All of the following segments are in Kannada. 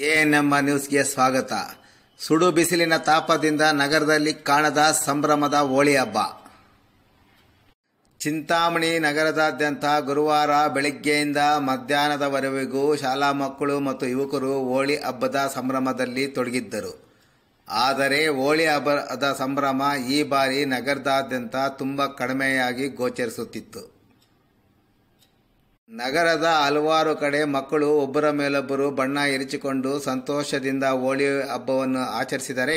ಎಎನ್ಎಂ ನ್ಯೂಸ್ಗೆ ಸ್ವಾಗತ. ಸುಡು ಬಿಸಿಲಿನ ತಾಪದಿಂದ ನಗರದಲ್ಲಿ ಕಾಣದ ಸಂಭ್ರಮದ ಹೋಳಿ ಹಬ್ಬ. ಚಿಂತಾಮಣಿ ನಗರದಾದ್ಯಂತ ಗುರುವಾರ ಬೆಳಗ್ಗೆಯಿಂದ ಮಧ್ಯಾಹ್ನದವರೆಗೂ ಶಾಲಾ ಮಕ್ಕಳು ಮತ್ತು ಯುವಕರು ಹೋಳಿ ಹಬ್ಬದ ಸಂಭ್ರಮದಲ್ಲಿ ತೊಡಗಿದ್ದರು. ಆದರೆ ಹೋಳಿ ಹಬ್ಬದ ಸಂಭ್ರಮ ಈ ಬಾರಿ ನಗರದಾದ್ಯಂತ ತುಂಬ ಕಡಿಮೆಯಾಗಿ ಗೋಚರಿಸುತ್ತಿತ್ತು. ನಗರದ ಹಲವಾರು ಕಡೆ ಮಕ್ಕಳು ಒಬ್ಬರ ಮೇಲೊಬ್ಬರು ಬಣ್ಣ ಎರಚಿಕೊಂಡು ಸಂತೋಷದಿಂದ ಹೋಳಿ ಹಬ್ಬವನ್ನು ಆಚರಿಸಿದರೆ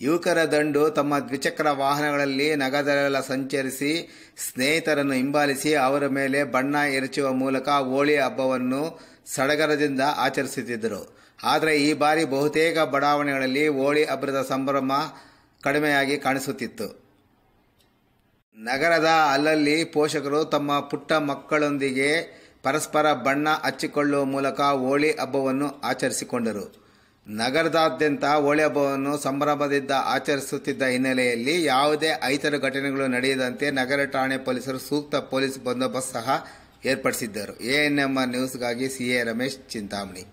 ಯುವಕರ ದಂಡು ತಮ್ಮ ದ್ವಿಚಕ್ರ ವಾಹನಗಳಲ್ಲಿ ನಗರದಲ್ಲೆಲ್ಲ ಸಂಚರಿಸಿ ಸ್ನೇಹಿತರನ್ನು ಹಿಂಬಾಲಿಸಿ ಅವರ ಮೇಲೆ ಬಣ್ಣ ಎರಚುವ ಮೂಲಕ ಹೋಳಿ ಹಬ್ಬವನ್ನು ಸಡಗರದಿಂದ ಆಚರಿಸುತ್ತಿದ್ದರು. ಆದರೆ ಈ ಬಾರಿ ಬಹುತೇಕ ಬಡಾವಣೆಗಳಲ್ಲಿ ಹೋಳಿ ಹಬ್ಬದ ಸಂಭ್ರಮ ಕಡಿಮೆಯಾಗಿ ಕಾಣಿಸುತ್ತಿತ್ತು. ನಗರದ ಅಲ್ಲಲ್ಲಿ ಪೋಷಕರು ತಮ್ಮ ಪುಟ್ಟ ಮಕ್ಕಳೊಂದಿಗೆ ಪರಸ್ಪರ ಬಣ್ಣ ಹಚ್ಚಿಕೊಳ್ಳುವ ಮೂಲಕ ಹೋಳಿ ಹಬ್ಬವನ್ನು ಆಚರಿಸಿಕೊಂಡರು ನಗರದಾದ್ಯಂತ ಹೋಳಿ ಹಬ್ಬವನ್ನು ಸಂಭ್ರಮದಿಂದ ಆಚರಿಸುತ್ತಿದ್ದ ಹಿನ್ನೆಲೆಯಲ್ಲಿ ಯಾವುದೇ ಐತರ ಘಟನೆಗಳು ನಡೆಯದಂತೆ ನಗರ ಠಾಣೆ ಪೊಲೀಸರು ಸೂಕ್ತ ಪೊಲೀಸ್ ಬಂದೋಬಸ್ತ್ ಸಹ ಏರ್ಪಡಿಸಿದ್ದರು ANM ನ್ಯೂಸ್ಗಾಗಿ CA Ramesh Chintamani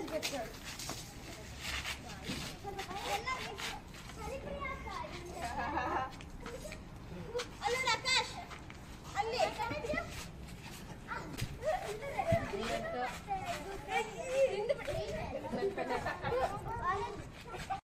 Elizabeth Church.